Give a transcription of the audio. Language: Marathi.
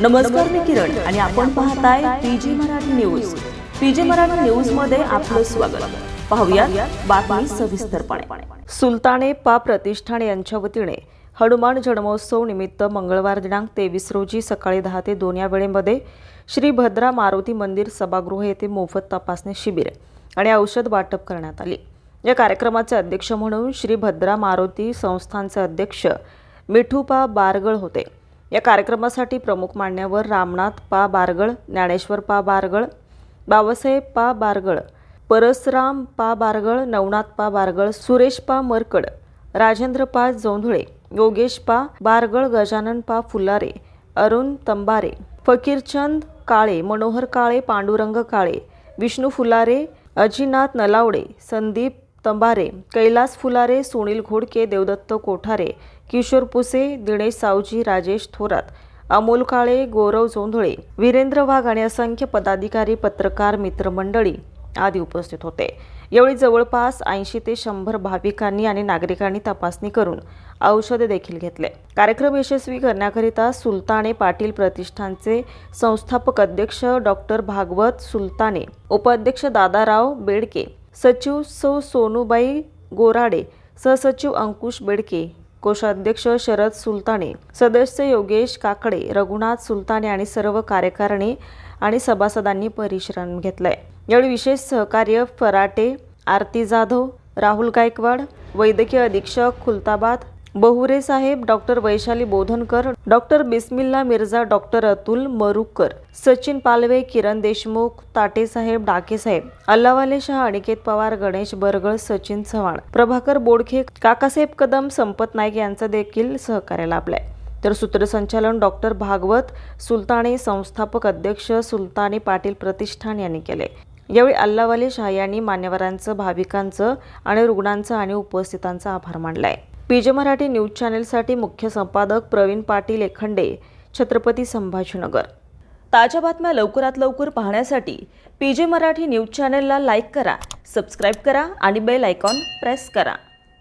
नमस्कार मी किरण आणि आपण पाहताय PG Marathi news. PG Marathi न्यूजमध्ये आपलं स्वागत. पाहूया बातमी सविस्तरपणे. सुलताने पा प्रतिष्ठान यांच्या वतीने हनुमान जन्मोत्सव निमित्त मंगळवार दिनांक तेवीस रोजी सकाळी दहा ते दोन या वेळेमध्ये श्री भद्रा मारुती मंदिर सभागृह येथे मोफत तपासणी शिबिर आणि औषध वाटप करण्यात आली. या कार्यक्रमाचे अध्यक्ष म्हणून श्री भद्रा मारुती संस्थानचे अध्यक्ष मिठूपा बारगळ होते. या कार्यक्रमासाठी प्रमुख मान्यवर रामनाथ पा बारगळ ज्ञानेश्वर पा बारगळ बाबासाहेब पा बारगळ परसराम पा बारगळ नवनाथ पा बारगळ सुरेश पा मरकड राजेंद्र पा जोंधळे योगेश पा बारगळ गजानन पा फुलारे अरुण तंबारे फकीरचंद काळे मनोहर काळे पांडुरंग काळे विष्णू फुलारे अजिनाथ नलावडे संदीप तंबारे कैलास फुलारे सुनील घोडके देवदत्त कोठारे किशोर पुसे दिनेश सावजी राजेश थोरात अमोल काळे गौरव जोंधळे वीरेंद्र वाघ आणि असंख्य पदाधिकारी पत्रकार मित्रमंडळी आदी उपस्थित होते. यावेळी जवळपास ऐंशी ते शंभर भाविकांनी आणि नागरिकांनी तपासणी करून औषधे देखील घेतले. कार्यक्रम यशस्वी करण्याकरिता सुलताने पाटील प्रतिष्ठानचे संस्थापक अध्यक्ष डॉक्टर भागवत सुलताने उपाध्यक्ष दादाराव बेडके सचिव सौ सोनूबाई गोराडे सहसचिव अंकुश बेडके कोषाध्यक्ष शरद सुलताने सदस्य योगेश काकडे रघुनाथ सुलताने आणि सर्व कार्यकारिणी आणि सभासदांनी परिश्रम घेतलंय. यावेळी विशेष सहकार्य फराटे आरती जाधव राहुल गायकवाड वैद्यकीय अधीक्षक खुलताबाद बहुरे साहेब doctor Vaishali Bodhankar doctor Bismilla Mirza doctor Atul Marukar Sachin Palve Kiran Deshmukh ताटेसाहेब डाकेसाहेब अल्लावाले शाह अनिकेत पवार गणेश बरगळ सचिन चव्हाण प्रभाकर बोडखे काकासाहेब कदम संपत नाईक यांचं देखील सहकार्य लाभलाय. तर सूत्रसंचालन डॉक्टर भागवत सुलताने संस्थापक अध्यक्ष सुलतानी पाटील प्रतिष्ठान यांनी केले. यावेळी अल्लावाले शाह यांनी मान्यवरांचं भाविकांचं आणि रुग्णांचं आणि उपस्थितांचा आभार मानलाय. पीजे मराठी न्यूज चॅनेलसाठी मुख्य संपादक प्रवीण पाटील एखंडे छत्रपती संभाजीनगर. ताज्या बातम्या लवकरात लवकर पाहण्यासाठी पीजे मराठी न्यूज चॅनेलला लाईक करा सबस्क्राईब करा आणि बेल आयकॉन प्रेस करा.